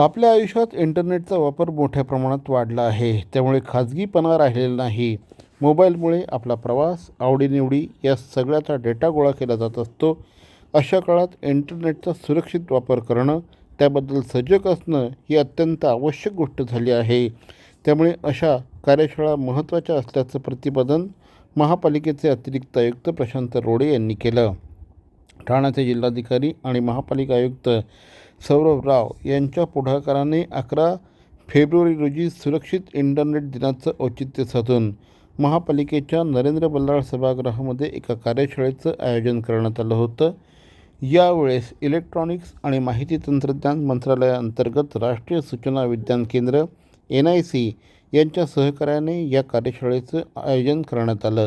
आपल्या आयुष्यात इंटरनेटचा वापर मोठ्या प्रमाणात वाढला आहे. त्यामुळे खाजगीपणा राहिलेला नाही. मोबाईलमुळे आपला प्रवास आवडीनिवडी या सगळ्याचा डेटा गोळा केला जात असतो. अशा काळात इंटरनेटचा सुरक्षित वापर करणं त्याबद्दल सजग असणं ही अत्यंत आवश्यक गोष्ट झाली आहे. त्यामुळे अशा कार्यशाळा महत्त्वाच्या असल्याचं प्रतिपादन महापालिकेचे अतिरिक्त आयुक्त प्रशांत रोडे यांनी केलं. ठाण्याचे जिल्हाधिकारी आणि महापालिका आयुक्त सौरभ राव यांच्या पुढाकाराने अकरा फेब्रुवारी रोजी सुरक्षित इंटरनेट दिनाचं औचित्य साधून महापालिकेच्या नरेंद्र बल्लाळ सभागृहामध्ये एका कार्यशाळेचं आयोजन करण्यात आलं होतं. यावेळेस इलेक्ट्रॉनिक्स आणि माहिती तंत्रज्ञान मंत्रालयाअंतर्गत राष्ट्रीय सूचना विज्ञान केंद्र एन आय सी यांच्या सहकार्याने या कार्यशाळेचं आयोजन करण्यात आलं.